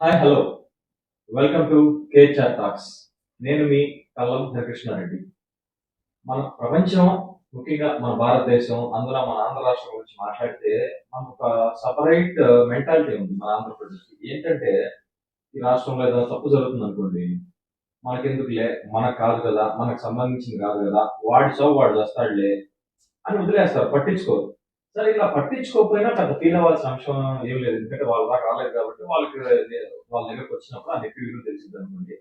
Hi hello welcome to కేచార్ talks నేను మీ కల్లం హరికృష్ణారెడ్డి. మన ప్రపంచం ముఖ్యంగా మన భారతదేశం అందులో మన ఆంధ్ర రాష్ట్రం గురించి మాట్లాడితే మనకు ఒక సపరేట్ మెంటాలిటీ ఉంది మన ఆంధ్రప్రదేశ్కి ఏంటంటే ఈ రాష్ట్రంలో ఏదైనా తప్పు జరుగుతుంది అనుకోండి మనకెందుకులే మనకు కాదు కదా మనకు సంబంధించింది కాదు కదా వాడి చావు వాడు వస్తాడులే అని వదిలేస్తారు పట్టించుకోరు. సరే ఇలా పట్టించుకోకపోయినా పెద్ద ఫీల్ అవ్వాల్సిన అంశం ఏం లేదు. ఎందుకంటే వాళ్ళ దాకా రాలేదు కాబట్టి వాళ్ళకి వాళ్ళ దగ్గరకు వచ్చినప్పుడు ఆ నొప్పి విలువ తెలిసింది అనుకోండి.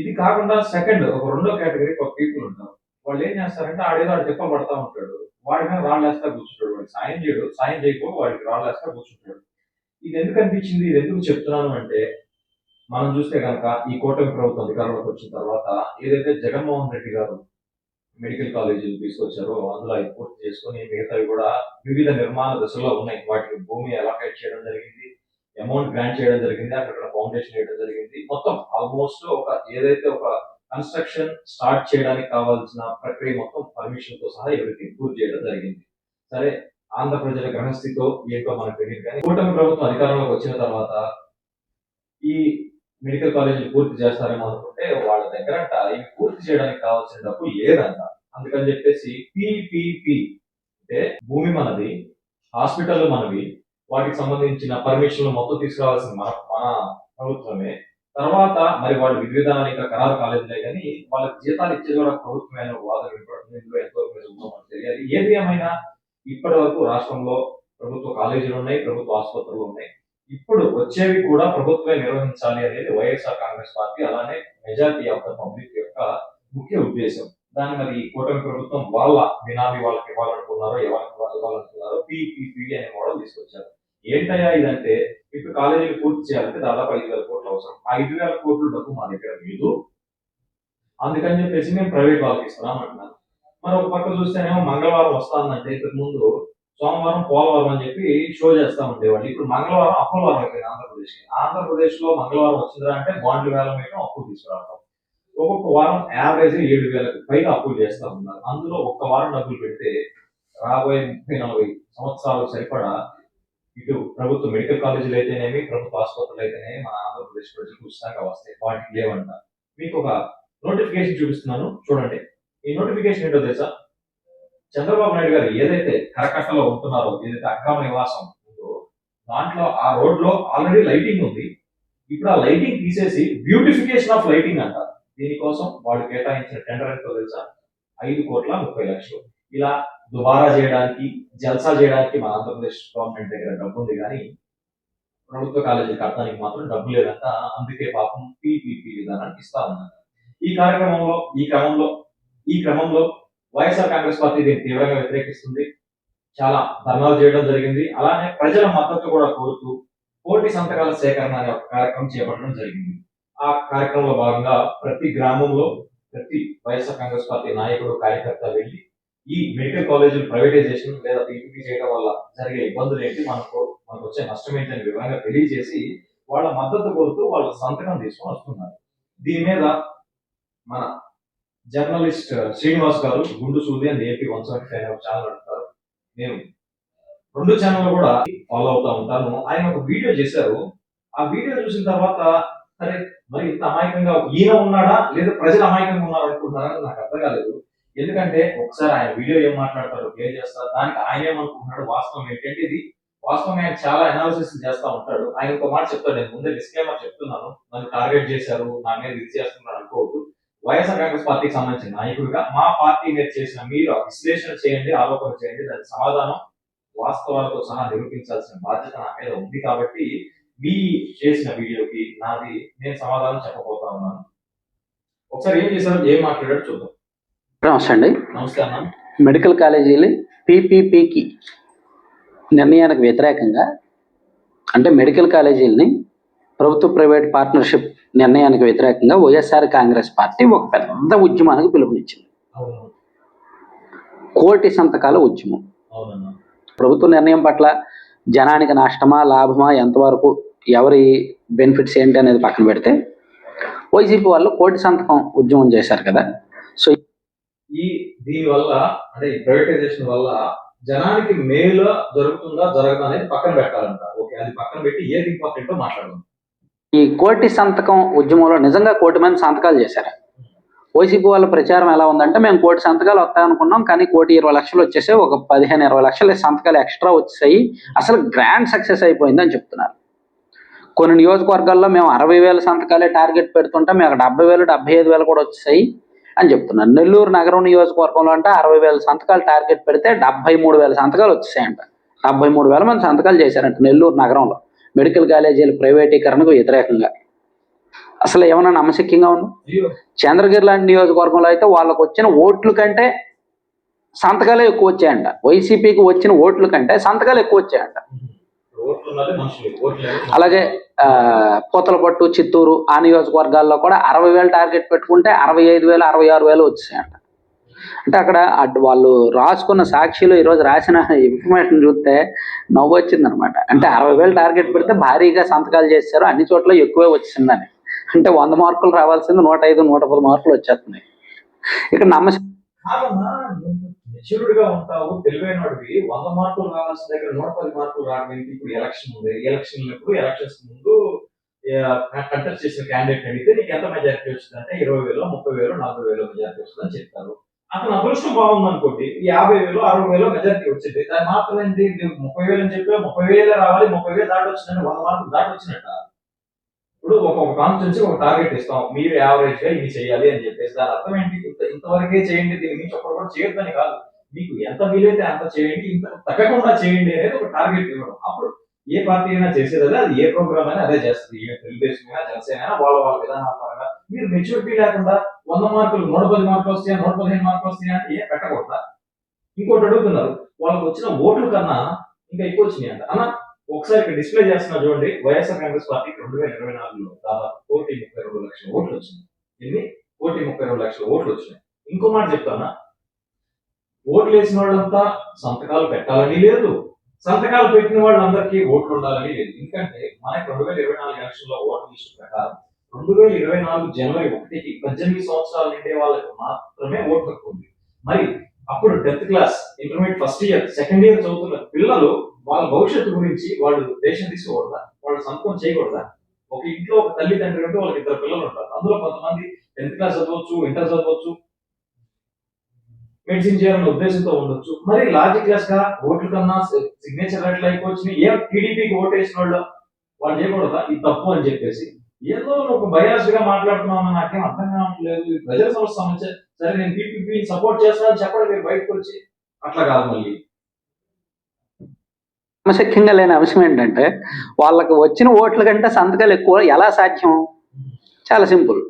ఇది కాకుండా సెకండ్ ఒక రెండో కేటగిరీ ఒక పీపుల్ ఉంటారు. వాళ్ళు ఏం చేస్తారంటే ఆడేదో ఆడు తిప్ప పడతా ఉంటాడు. వాడి మీద రాళ్ళేస్తా కూర్చుంటాడు. వాడికి సాయం చేయడు. సాయం చేయకపోతే వాడికి రాళ్ళేస్తా కూర్చుంటాడు. ఇది ఎందుకు అనిపించింది? ఇది ఎందుకు చెప్తున్నాను అంటే మనం చూస్తే కనుక ఈ కూటమి ప్రభుత్వం అధికారంలోకి వచ్చిన తర్వాత ఏదైతే జగన్మోహన్ రెడ్డి గారు మెడికల్ కాలేజీలు తీసుకొచ్చారో. అందులో అవి పూర్తి చేసుకొని మిగతావి కూడా వివిధ నిర్మాణ దశలో ఉన్నాయి. వాటికి భూమి అలాకేట్ చేయడం జరిగింది. అమౌంట్ గ్రాంట్ చేయడం జరిగింది. అక్కడ ఫౌండేషన్ వేయడం జరిగింది. మొత్తం ఆల్మోస్ట్ ఒక ఏదైతే ఒక కన్స్ట్రక్షన్ స్టార్ట్ చేయడానికి కావాల్సిన ప్రక్రియ మొత్తం పర్మిషన్తో సహా ఎవరికి పూర్తి చేయడం జరిగింది. సరే ఆంధ్ర ప్రజల గ్రహస్థితో ఏంటో మనకు తెలియదు కానీ కూటమి ప్రభుత్వం అధికారంలోకి వచ్చిన తర్వాత ఈ మెడికల్ కాలేజీలు పూర్తి చేస్తారేమో అనుకుంటే వాళ్ళ దగ్గర ఇవి పూర్తి చేయడానికి కావాల్సిన డబ్బు లేదంట. అందుకని చెప్పేసి పిపిపి అంటే భూమి మనది హాస్పిటల్ మనవి వాటికి సంబంధించిన పర్మిషన్లు మొత్తం తీసుకురావాల్సిన మన మన ప్రభుత్వమే. తర్వాత మరి వాళ్ళు విధి ఇంకా ఖరారు కాలేదులే కానీ వాళ్ళకి జీతాలు ఇచ్చేది కూడా ప్రభుత్వమే అనే వాదన వినపడుతుంది. ఇందులో ఎంతో తెలియదు తెలియాలి. ఏది ఏమైనా ఇప్పటి వరకు రాష్ట్రంలో ప్రభుత్వ కాలేజీలు ఉన్నాయి ప్రభుత్వ ఆసుపత్రులు ఉన్నాయి. ఇప్పుడు వచ్చేవి కూడా ప్రభుత్వమే నిర్వహించాలి అనేది వైఎస్ఆర్ కాంగ్రెస్ పార్టీ అలానే మెజార్టీ ఆఫ్ ద పబ్లిక్ యొక్క ముఖ్య ఉద్దేశం. దాన్ని మరి ఈ కూటమి ప్రభుత్వం వాళ్ళ బినామీ వాళ్ళకి ఇవ్వాలనుకున్నారో ఎవరికి ఇవ్వాలనుకున్నారో పిపిపి అనే మోడల్ తీసుకొచ్చారు. ఏంటయ్యా ఇదంటే ఇప్పుడు కాలేజీలు పూర్తి చేయాలంటే దాదాపు ఐదు వేల కోట్లు అవసరం. ఐదు వేల కోట్లు డబ్బు మా దగ్గర లేదు. అందుకని చెప్పేసి మేము ప్రైవేట్ వాళ్ళకి ఇస్తున్నాం అంటున్నాను మరి ఒక పక్క చూస్తేనేమో మంగళవారం వస్తానంటే ఇంతకు ముందు సోమవారం పోలవరం అని చెప్పి షో చేస్తా ఉండేవాళ్ళు ఇప్పుడు మంగళవారం అపోలవరం అయిపోయింది ఆంధ్రప్రదేశ్ ఆంధ్రప్రదేశ్లో ఆంధ్రప్రదేశ్లో మంగళవారం వచ్చిందా అంటే బాండ్లు వేలం వేయడం అప్పులు తీసుకురావడం ఒక్కొక్క వారం యావరేజ్ ఏడు వేలకు పైగా అప్పులు చేస్తా ఉన్నారు. అందులో ఒక్క వారం డబ్బులు పెడితే రాబోయే ముప్పై నలభై సంవత్సరాలు సరిపడా ఇటు ప్రభుత్వ మెడికల్ కాలేజీలు అయితేనేమి ప్రభుత్వ ఆసుపత్రులు అయితేనేమి మన ఆంధ్రప్రదేశ్ ప్రజలకు ఉచితంగా వస్తాయి. వాటికి లేవంట మీకు ఒక నోటిఫికేషన్ చూపిస్తున్నాను. చూడండి. ఈ నోటిఫికేషన్ ఏంటో తెలుసా? చంద్రబాబు నాయుడు గారు ఏదైతే కరకట్టలో ఉంటున్నారో ఏదైతే అక్రమ నివాసం ఉందో దాంట్లో ఆ రోడ్లో ఆల్రెడీ లైటింగ్ ఉంది. ఇప్పుడు ఆ లైటింగ్ తీసేసి బ్యూటిఫికేషన్ ఆఫ్ లైటింగ్ అంట. దీనికోసం వాళ్ళు కేటాయించిన టెండర్ ఎంతో తెలుసా? ఐదు కోట్ల ముప్పై లక్షలు. ఇలా దుబారా చేయడానికి జల్సా చేయడానికి మన ఆంధ్రప్రదేశ్ గవర్నమెంట్ దగ్గర డబ్బు ఉంది కానీ ప్రభుత్వ కాలేజీ కట్టడానికి మాత్రం డబ్బు లేదంట. అందుకే పాపం పీపీపీ విధానానికి ఇస్తా ఉన్నారు. ఈ కార్యక్రమంలో ఈ క్రమంలో ఈ క్రమంలో వైఎస్ఆర్ కాంగ్రెస్ పార్టీ దీన్ని తీవ్రంగా వ్యతిరేకిస్తుంది. చాలా ధర్నాలు చేయడం జరిగింది. అలానే ప్రజల మద్దతు కూడా కోరుతూ కోటి సంతకాల సేకరణ అనే ఒక కార్యక్రమం చేపట్టడం జరిగింది. ఆ కార్యక్రమంలో భాగంగా ప్రతి గ్రామంలో ప్రతి వైఎస్ఆర్ కాంగ్రెస్ పార్టీ నాయకుడు కార్యకర్త వెళ్ళి ఈ మెడికల్ కాలేజీలు ప్రైవేటైజేషన్ లేదా పీపీపీ చేయడం వల్ల జరిగే ఇబ్బందులు ఏంటి? మనకు మనకు వచ్చే నష్టం ఏంటని వివరంగా తెలియజేసి వాళ్ళ మద్దతు కోరుతూ వాళ్ళ సంతకం తీసుకొని వస్తున్నారు. దీని మీద మన జర్నలిస్ట్ శ్రీనివాస్ గారు గుండు సూది and AP one seventy five channel అంటారు. నేను రెండు ఛానల్ కూడా ఫాలో అవుతా ఉంటాను. ఆయన ఒక వీడియో చేశారు. ఆ వీడియో చూసిన తర్వాత సరే మరి ఇంత అమాయకంగా ఈయన ఉన్నాడా? లేదా ప్రజలు అమాయకంగా ఉన్నారు అనుకుంటున్నారా నాకు అర్థం కాలేదు. ఎందుకంటే ఒకసారి ఆయన వీడియో ఏం మాట్లాడతారు ప్లే చేస్తారు దానికి ఆయన ఏమనుకుంటున్నాడు వాస్తవం ఏంటంటే ఇది. వాస్తవం ఆయన చాలా అనాలిసిస్ చేస్తా ఉంటాడు. ఆయన ఒక మాట చెప్తాడు. నేను ముందే డిస్క్లైమర్ చెప్తున్నాను. నన్ను టార్గెట్ చేశారు. నా మీద ఇది చేస్తున్నాడు అనుకోవద్దు. వైఎస్ఆర్ కాంగ్రెస్ పార్టీకి సంబంధించిన నాయకుడిగా మా పార్టీ మీద చేసిన మీరు విశ్లేషణ చేయండి ఆరోపణ చేయండి దానికి సమాధానం వాస్తవాలతో సహా నిరూపించాల్సిన బాధ్యత నా మీద ఉంది కాబట్టి మీ చేసిన వీడియోకి నాది నేను సమాధానం చెప్పబోతా ఉన్నాను. ఒకసారి ఏం చేశారు ఏం మాట్లాడాడు చూద్దాం. నమస్తే అండి. నమస్తే అన్న. మెడికల్ కాలేజీలు పీపీపీకి నిర్ణయానికి వ్యతిరేకంగా అంటే మెడికల్ కాలేజీలని ప్రభుత్వ ప్రైవేట్ పార్ట్నర్షిప్ నిర్ణయానికి వ్యతిరేకంగా వైఎస్ఆర్ కాంగ్రెస్ పార్టీ ఒక పెద్ద ఉద్యమానికి పిలుపునిచ్చింది. కోటి సంతకాల ఉద్యమం. ప్రభుత్వ నిర్ణయం పట్ల జనానికి నష్టమా లాభమా ఎంతవరకు ఎవరి బెనిఫిట్స్ ఏంటి అనేది పక్కన పెడితే వైసీపీ వాళ్ళు కోటి సంతకం ఉద్యమం చేశారు కదా. సో ఈ దీని వల్ల అంటే ప్రైవేటైజేషన్ వల్ల జనానికి మేలు జరుగుతుందా జరగదా అనేది పక్కన పెట్టాలంట ఓకే అది పక్కన పెట్టి ఏది ఇంపార్టెంటో మాట్లాడదాం. ఈ కోటి సంతకం ఉద్యమంలో నిజంగా కోటి మంది సంతకాలు చేశారు. వైసీపీ వాళ్ళ ప్రచారం ఎలా ఉందంటే మేము కోటి సంతకాలు వస్తాయనుకున్నాం కానీ కోటి ఇరవై లక్షలు వచ్చేసాయి ఒక పదిహేను ఇరవై లక్షలు సంతకాలు ఎక్స్ట్రా వచ్చేసాయి. అసలు గ్రాండ్ సక్సెస్ అయిపోయిందని చెప్తున్నారు. కొన్ని నియోజకవర్గాల్లో మేము అరవై వేల సంతకాలే టార్గెట్ పెడుతుంటే మేము డెబ్బై వేలు డెబ్బై ఐదు వేలు కూడా వచ్చాయి అని చెప్తున్నారు. నెల్లూరు నగరం నియోజకవర్గంలో అంటే అరవై వేల సంతకాలు టార్గెట్ పెడితే డెబ్బై మూడు వేల సంతకాలు వచ్చేసాయంట. డెబ్బై మూడు వేల మంది సంతకాలు చేశారంట నెల్లూరు నగరంలో. మెడికల్ కాలేజీల ప్రైవేటీకరణకు వ్యతిరేకంగా. అసలు ఏమైనా నమ్మశక్యంగా ఉంది? చంద్రగిరి లాంటి నియోజకవర్గంలో అయితే వాళ్ళకు వచ్చిన ఓట్ల కంటే సంతకాలే ఎక్కువ వచ్చాయంట. వైసీపీకి వచ్చిన ఓట్ల కంటే సంతకాలు ఎక్కువ వచ్చాయంట. అలాగే పూతలపట్టు చిత్తూరు ఆ నియోజకవర్గాల్లో కూడా అరవై వేలు టార్గెట్ పెట్టుకుంటే అరవై ఐదు వేలు అరవై ఆరు వేలు వచ్చాయంట. అంటే అక్కడ అటు వాళ్ళు రాసుకున్న సాక్షిలో ఈరోజు రాసిన ఇన్ఫర్మేషన్ చూస్తే నవ్వు వచ్చిందనమాట. అంటే అరవై వేలు టార్గెట్ పెడితే భారీగా సంతకాలు చేశారు. అన్ని చోట్ల ఎక్కువే వచ్చిందని. అంటే వంద మార్కులు రావాల్సింది నూట ఐదు నూట పది మార్కులు వచ్చేస్తున్నాయి. ఇక్కడ నమ్మ కాదన్నా మెచ్యూర్డ్గా ఉంటావు తెలివైన వాడివి వంద మార్కులు రావాల్సిన దగ్గర నూట పది మార్కులు రావడం ఏంటి? ఇప్పుడు ఎలక్షన్ ఉంది. ఎలక్షన్ ఇప్పుడు ఎలక్షన్స్ ముందు కంటెస్ట్ చేసిన క్యాండిడేట్ అడిగితే నీకు ఎంత మెజారిటీ వచ్చింది అంటే ఇరవై వేలు ముప్పై వేలు నలభై వేలు మెజారిటీ వస్తుందని చెప్తారు. అతను అదృష్టం బాగుంది అనుకోండి ఈ యాభై వేలు అరవై వేలు మెజారిటీ వచ్చింది. దాని మాత్రం ఏంటి ముప్పై వేలు అని చెప్పి ముప్పై వేలు రావాలి ముప్పై వేలు దాటి వచ్చిందంటే వంద మార్కులు దాటి వచ్చినట్ట ఇప్పుడు ఒక ఒక నుంచి ఒక టార్గెట్ ఇస్తాం మీరు యావరేజ్గా ఇది చేయాలి అని చెప్పేసి. దాని అర్థం ఏంటి? ఇంత ఇంతవరకే చేయండి దీని నుంచి ఒకటి కూడా చేయొద్దని కాదు. మీకు ఎంత వీలైతే అంత చేయండి ఇంత తగ్గకుండా చేయండి అనేది ఒక టార్గెట్ ఇవ్వడం. అప్పుడు ఏ పార్టీ అయినా చేసేది అదే అది ఏ ప్రోగ్రామ్ అయినా అదే చేస్తుంది. తెలుగుదేశం అయినా జనసేన అయినా వాళ్ళ వాళ్ళ విధానాల పరంగా మీరు మెచ్యూరిటీ లేకుండా వంద మార్కులు నూట పది మార్కులు వస్తాయా నూట పదిహేను మార్కులు వస్తాయా అంటే ఏ పెట్టకూడదా? ఇంకోటి అడుగుతున్నారు వాళ్ళకి వచ్చిన ఓట్ల కన్నా ఇంకా ఎక్కువ వచ్చినాయి అంట. అన్న ఒకసారి ఇక్కడ డిస్ప్లే చేస్తున్నా చూడండి వైఎస్ఆర్ కాంగ్రెస్ పార్టీకి రెండు వేల ఇరవై నాలుగులో దాదాపు కోటి ముప్పై రెండు లక్షల ఓట్లు వచ్చినాయి. ఎన్ని? కోటి ముప్పై రెండు లక్షల ఓట్లు వచ్చినాయి. ఇంకో మాట చెప్తానా ఓట్లు వేసిన వాళ్ళంతా సంతకాలు పెట్టాలని లేదు. సంతకాలు పెట్టిన వాళ్ళందరికీ ఓట్లు ఉండాలని లేదు. ఎందుకంటే మనకి రెండు వేల ఇరవై నాలుగు ఎలక్షన్ ఓట్లు ఓట్ల లిస్టు ప్రకారం రెండు వేల ఇరవై నాలుగు జనవరి ఒకటికి పద్దెనిమిది సంవత్సరాలు నిండే వాళ్ళకి మాత్రమే ఓటు హక్కు ఉంది. మరి అప్పుడు tenth class intermediate first year second year చదువుతున్న పిల్లలు వాళ్ళ భవిష్యత్తు గురించి వాళ్ళు దేశం తీసుకోకూడదా? వాళ్ళు సంతకం చేయకూడదా? ఒక ఇంట్లో ఒక తల్లిదండ్రులు ఉంటే వాళ్ళకి ఇద్దరు పిల్లలు ఉంటారు. అందులో కొంతమంది టెన్త్ క్లాస్ చదవచ్చు ఇంటర్ చదవచ్చు మెడిసిన్ చేయాలన్న ఉద్దేశంతో ఉండొచ్చు. మరి లాజిక్ లెస్గా ఓట్ల కన్నా సిగ్నేచర్ రేట్లు అయిపోవచ్చు ఏ టీడీపీకి ఓటు వేసిన వాళ్ళు వాళ్ళు చేయకూడదా? ఇది తప్పు అని చెప్పేసి ఏదో ఒక బయాస్గా మాట్లాడుతున్నామని నాకేం అర్థం కావట్లేదు ఇది ప్రజల సమస్య సమస్య సరే నేను పీపీపీ సపోర్ట్ చేస్తానని చెప్పడం మీరు బయటకు వచ్చి అట్లా కాదు మళ్ళీ. క్రమశక్యంగా లేని అంశం ఏంటంటే వాళ్ళకు వచ్చిన ఓట్ల కంటే సంతకాలు ఎక్కువ ఎలా సాధ్యం? చాలా సింపుల్.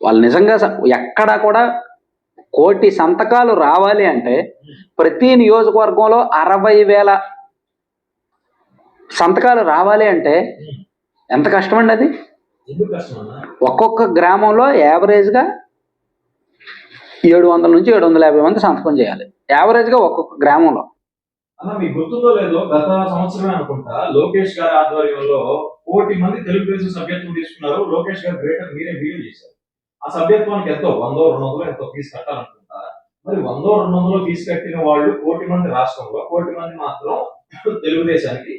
వాళ్ళు నిజంగా స- ఎక్కడా కూడా కోటి సంతకాలు రావాలి అంటే ప్రతి నియోజకవర్గంలో అరవై వేల సంతకాలు రావాలి అంటే ఎంత కష్టం అండి అది? ఒక్కొక్క గ్రామంలో యావరేజ్గా ఏడు వందల నుంచి ఏడు వందల యాభై మంది సంతకం చేయాలి. యావరేజ్గా ఒక్కొక్క గ్రామంలో. అన్న మీకు గుర్తుందో లేదో గత సంవత్సరమే అనుకుంటా లోకేష్ గారి ఆధ్వర్యంలో కోటి మంది తెలుగుదేశం సభ్యత్వం తీసుకున్నారు. లోకేష్ గారు గ్రేటర్ మీరే వీడియో చేశారు. ఆ సభ్యత్వానికి ఎంతో వందో రెండు వందలు ఎంతో ఫీజు కట్టాలనుకుంటా. మరి వందో రెండు వందలు ఫీజు కట్టిన వాళ్ళు కోటి మంది రాష్ట్రంలో కోటి మంది మాత్రం తెలుగుదేశానికి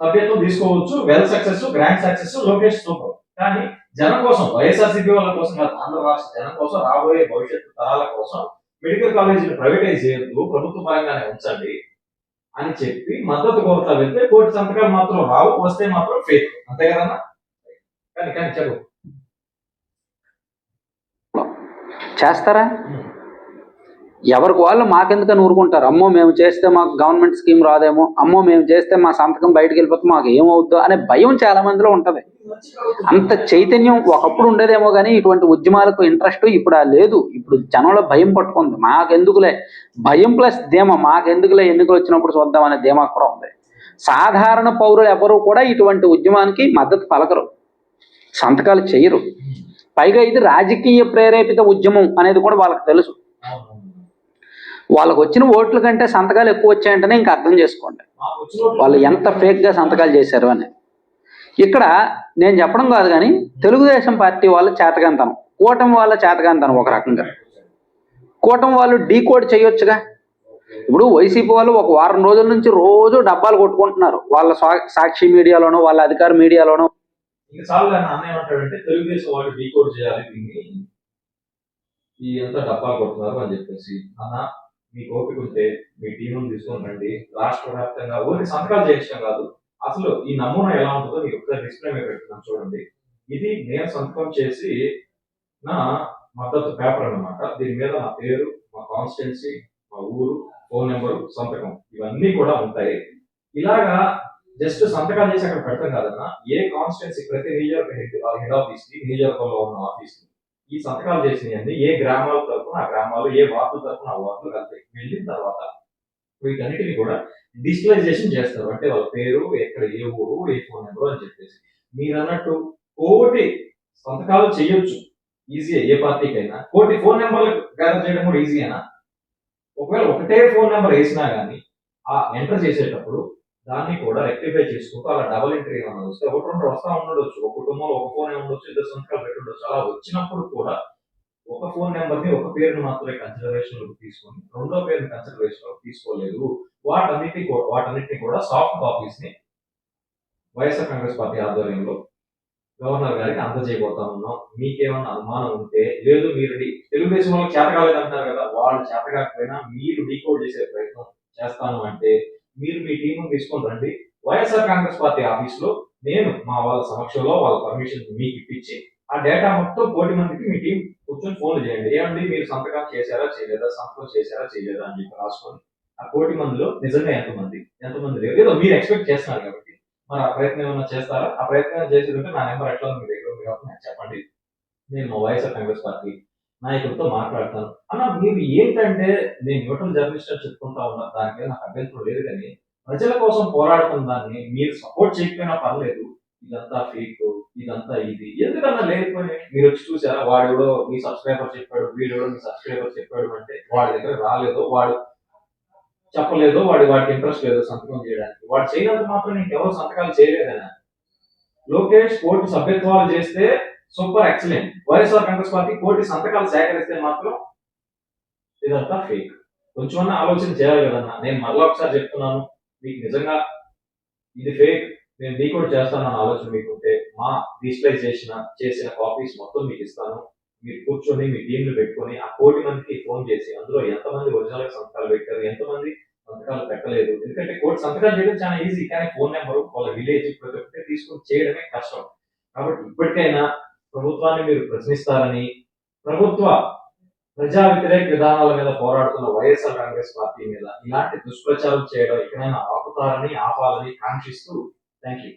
సభ్యత్వం తీసుకోవచ్చు. Well success grand success Lokesh super కానీ జనం కోసం వైఎస్ఆర్సీపీ వాళ్ళ కోసం కాదు ఆంధ్ర రాష్ట్ర జనం కోసం రాబోయే భవిష్యత్తు తరాల కోసం మెడికల్ కాలేజీలు ప్రైవేటైజ్ చేయొద్దు ప్రభుత్వ పరంగానే ఉంచండి అని చెప్పి మద్దతు కోరుతా వెళ్తే కోటి సంతకాలు మాత్రం రావు వస్తే మాత్రం ఫేక్ అంతే కదన్నా? కానీ కానీ చెప్పు. చేస్తారా? ఎవరికి వాళ్ళు మాకెందుకని ఊరుకుంటారు. అమ్మో మేము చేస్తే మాకు గవర్నమెంట్ స్కీమ్ రాదేమో అమ్మో మేము చేస్తే మా సంతకం బయటకు వెళ్ళిపోతే మాకు ఏమవుద్దో అనే భయం చాలా మందిలో ఉంటుంది. అంత చైతన్యం ఒకప్పుడు ఉండేదేమో కానీ ఇటువంటి ఉద్యమాలకు ఇంట్రెస్ట్ ఇప్పుడు లేదు. ఇప్పుడు జనంలో భయం పట్టుకుంది. మాకెందుకులే? భయం ప్లస్ ధీమ. మాకెందుకులే ఎన్నికలు వచ్చినప్పుడు చూద్దాం అనే ధీమా కూడా ఉంది. సాధారణ పౌరులు ఎవరు కూడా ఇటువంటి ఉద్యమానికి మద్దతు పలకరు. సంతకాలు చేయరు. పైగా ఇది రాజకీయ ప్రేరేపిత ఉద్యమం అనేది కూడా వాళ్ళకి తెలుసు. వాళ్ళకు వచ్చిన ఓట్ల కంటే సంతకాలు ఎక్కువ వచ్చాయంటేనే ఇంకా అర్థం చేసుకోండి. వాళ్ళు ఎంత ఫేక్గా సంతకాలు చేశారు అని. ఇక్కడ నేను చెప్పడం కాదు కానీ తెలుగుదేశం పార్టీ వాళ్ళ చేతకంతనం కూటమి వాళ్ళ చేతకంతనం ఒక రకంగా. కూటమి వాళ్ళు డీకోడ్ చేయొచ్చుగా. ఇప్పుడు వైసీపీ వాళ్ళు ఒక వారం రోజుల నుంచి రోజు డబ్బాలు కొట్టుకుంటున్నారు. వాళ్ళ సా- సాక్షి మీడియాలోనో వాళ్ళ అధికార మీడియాలోనో. తెలుగుదేశం వాళ్ళు డీకోడ్ చేయాలి ఈ ఎంత డబ్బాలు కొడుతున్నారు అని చెప్పేసి. అన్న మీకు ఓపిక ఉంటే మీ టీముని తీసుకొని రండి రాష్ట్ర వ్యాప్తంగా ఊరికి సంతకాలు చేయించడం కాదు. అసలు ఈ నమూనా ఎలా ఉంటుందో మీకు ఒకసారి డిస్ప్లే మీద పెడుతున్నాను చూడండి. ఇది నేను సంతకం చేసి నా మద్దతు పేపర్ అనమాట దీని మీద నా పేరు మా కాన్స్టిట్యున్సీ మా ఊరు ఫోన్ నెంబరు సంతకం ఇవన్నీ కూడా ఉంటాయి. ఇలాగా జస్ట్ సంతకాలు చేసి అక్కడ పెడతాం కాదన్నా ఏ కాన్స్టిట్యున్సీ ప్రతి నియోజకవర్గ హెడ్ హెడ్ ఆఫీస్కి నియోజకవర్గంలో ఉన్న ఆఫీస్కి ఈ సంతకాలు చేసినవన్నీ ఏ గ్రామాల తరఫున ఆ గ్రామాలు ఏ వార్డు తరపున ఆ వార్డులు కలిపి వెళ్ళిన తర్వాత వీటన్నిటిని కూడా డిజిటలైజేషన్ చేస్తారు. అంటే వాళ్ళ పేరు ఎక్కడ ఏ ఊరు ఏ ఫోన్ నెంబర్ అని చెప్పేసి. మీరు అన్నట్టు కోటి సంతకాలు చేయొచ్చు. ఈజీ ఏ పార్టీకైనా. కోటి ఫోన్ నెంబర్లు గ్యాదర్ చేయడం కూడా ఈజీయేనా? ఒకవేళ ఒకటే ఫోన్ నెంబర్ వేసినా కానీ ఆ ఎంటర్ చేసేటప్పుడు దాన్ని కూడా రెక్టిఫై చేసుకుంటూ అలా డబల్ ఎంట్రీ ఏమన్నా వస్తే ఒకటి రెండు వస్తా ఉండొచ్చు. ఒక కుటుంబంలో ఒక ఫోన్ ఉండొచ్చు ఇద్దరు సంతకాలు పెట్టి ఉండొచ్చు. అలా వచ్చినప్పుడు కూడా ఒక ఫోన్ నెంబర్ని ఒక పేరుని మాత్రమే కన్సిడరేషన్లోకి తీసుకొని రెండో పేరుని కన్సిడరేషన్లోకి తీసుకోలేదు. వాటన్నిటి వాటన్నిటిని కూడా సాఫ్ట్ కాపీస్ని వైఎస్ఆర్ కాంగ్రెస్ పార్టీ ఆధ్వర్యంలో గవర్నర్ గారికి అందజేయబోతా ఉన్నాం. మీకేమన్నా అనుమానం ఉంటే లేదు మీరు తెలుగుదేశం వాళ్ళు చేత కాలేదంటారు కదా వాళ్ళు చేత కాకపోయినా మీరు డీకోడ్ చేసే ప్రయత్నం చేస్తాను అంటే మీరు మీ టీం తీసుకొని రండి. వైఎస్ఆర్ కాంగ్రెస్ పార్టీ ఆఫీస్లో నేను మా వాళ్ళ సమక్షంలో వాళ్ళ పర్మిషన్ మీకు ఇప్పించి ఆ డేటా మొత్తం కోటి మందికి మీ టీం కూర్చొని ఫోన్ చేయండి. ఏమండి మీరు సంతకం చేశారా చేయలేదా సంతకం చేశారా చేయలేదా అని చెప్పి రాసుకొని ఆ కోటి మందిలో నిజంగా ఎంతమంది ఎంతమంది లేరు. ఏదో మీరు ఎక్స్పెక్ట్ చేస్తున్నారు కాబట్టి. మరి ఆ ప్రయత్నం ఏమైనా చేస్తారా? ఆ ప్రయత్నం చేసేది నా నెంబర్ ఎట్లా ఉంది మీ దగ్గర ఉంది కాబట్టి నాకు చెప్పండి. నేను మా వైఎస్ఆర్ కాంగ్రెస్ పార్టీ నాయకులతో మాట్లాడతాను. అన్న మీరు ఏంటంటే నేను న్యూట్రల్ జర్నలిస్ట్ అని చెప్పుకుంటా ఉన్నా దానికి నాకు అభ్యంతరం లేదు కానీ ప్రజల కోసం పోరాడుతున్న దాన్ని మీరు సపోర్ట్ చేయకపోయినా పర్లేదు. ఇదంతా ఫేక్ ఇదంతా ఇది. ఎందుకన్నా లేకపోయి మీరు వచ్చి చూసారా వాడెవడో మీ సబ్స్క్రైబర్ చెప్పాడు వీడెవడో మీ సబ్స్క్రైబర్ చెప్పాడు అంటే వాడి దగ్గర రాలేదో వాడు చెప్పలేదో వాడి వాడికి ఇంట్రెస్ట్ లేదో సంతకం చేయడానికి. వాడు చేయనంత మాత్రం ఇంకెవరు సంతకాలు చేయలేదనా లోకేష్ కోర్టు సభ్యత్వాలు చేస్తే super excellent YSR Congress party కోటి సంతకాలు సేకరిస్తే మాత్రం ఇదంతా ఫేక్ కొంచెమన్నా ఆలోచన చేయాలి కదన్నా. నేను మరలా ఒకసారి చెప్తున్నాను మీకు నిజంగా ఇది ఫేక్ నేను డీకోడ్ చేస్తానన్న ఆలోచన మీకు ఉంటే మా డిస్ప్లే చేసిన చేసిన కాపీస్ మొత్తం మీకు ఇస్తాను. మీరు కూర్చొని మీ టీంలు పెట్టుకొని ఆ కోటి మందికి ఫోన్ చేసి అందులో ఎంతమంది ఒరిజినల్ సంతకాలు పెట్టారు ఎంతమంది సంతకాలు పెట్టలేదు. ఎందుకంటే కోటి సంతకాలు చేయడం చాలా ఈజీ కానీ ఫోన్ నెంబర్ వాళ్ళ విలేజ్ ప్రతి ఒక్కటి తీసుకొని చేయడమే కష్టం. కాబట్టి ఇప్పటికైనా ప్రభుత్వాన్ని మీరు ప్రశ్నిస్తారని ప్రభుత్వ ప్రజా వ్యతిరేక విధానాల మీద పోరాడుతున్న వైఎస్ఆర్ కాంగ్రెస్ పార్టీ మీద ఇలాంటి దుష్ప్రచారం చేయడం ఎక్కడైనా ఆపుతారని ఆపాలని కాంక్షిస్తూ థ్యాంక్ యూ